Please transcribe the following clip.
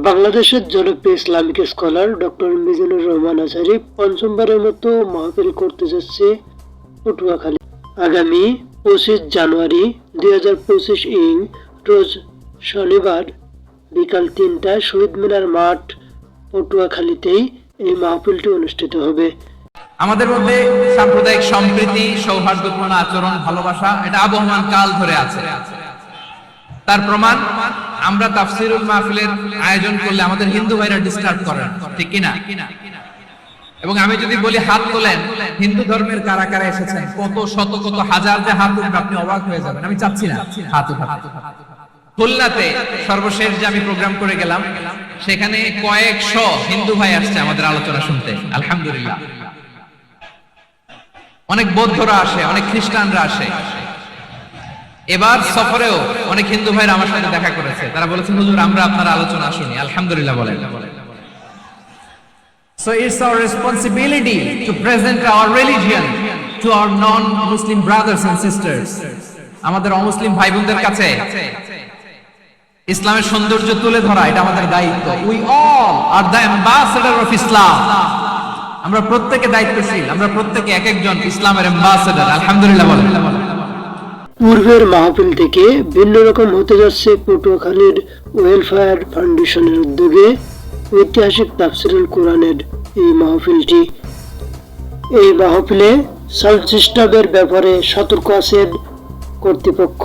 বাংলাদেশের জনপ্রিয় Islamic scholar doctor Mizanur Rahman Azhari পঞ্চমবারের মতো মাহফিল করতে যাচ্ছে পটুয়াখালী। আগামী পঁচিশ জানুয়ারি দুই হাজার পঁচিশ ইং, রোজ শনিবার বিকাল তিনটায় শহীদ মিনার মাঠ পটুয়াখালীতেই এই মাহফিলটি অনুষ্ঠিত হবে। আমাদের মধ্যে সাম্প্রদায়িক সম্প্রীতি, সৌহার্দ্যপূর্ণ আচরণ, ভালোবাসা, এটা আবহমান কাল ধরে আছে। তার প্রমাণ আমরা তাফসিরুল মাহফিলের আয়োজন করলে আমাদের হিন্দু ভাইরা ডিস্টার্ব করেন, ঠিক কিনা? এবং আমি যদি বলি হাত তোলেন, হিন্দু ধর্মের কারা কারা এসেছেন? কত শত, কত হাজার যে হাত উঠবে, আপনি অবাক হয়ে যাবেন। আমি চাচ্ছি না, হাত উঠাতে। খুলনাতে সর্বশেষ যে আমি প্রোগ্রাম করে গেলাম, সেখানে কয়েকশো হিন্দু ভাই আসছে আমাদের আলোচনা শুনতে, আলহামদুলিল্লাহ। অনেক বৌদ্ধরা আসে, অনেক খ্রিস্টানরা আসে। এবার সফরেও অনেক হিন্দু ভাইরা আমার সাথে দেখা করেছে। তারা বলেছেন হুজুর, আমরা আপনার আলোচনা শুনি। আলহামদুলিল্লাহ বলেন। So it's our responsibility to present our religion to our non-Muslim brothers and sisters. আমাদের অমুসলিম ভাই বোনদের কাছে ইসলামের সৌন্দর্য তুলে ধরা, এটা আমাদের দায়িত্ব। We all are the ambassador of Islam আমরা প্রত্যেকে দায়িত্বশীল, আমরা প্রত্যেকে এক একজন ইসলামের অ্যাম্বাসেডার আলহামদুলিল্লাহ বলেন। পূর্বের মাহফিল থেকে ভিন্ন রকম হতে যাচ্ছে পটুয়াখালীর ওয়েলফেয়ার ফাউন্ডেশনের উদ্যোগে ঐতিহাসিক তাফসিরুল কোরআনের এই মাহফিলটি। এই মাহফিলে সাউন্ড সিস্টেমের ব্যাপারে সতর্ক আছেন কর্তৃপক্ষ।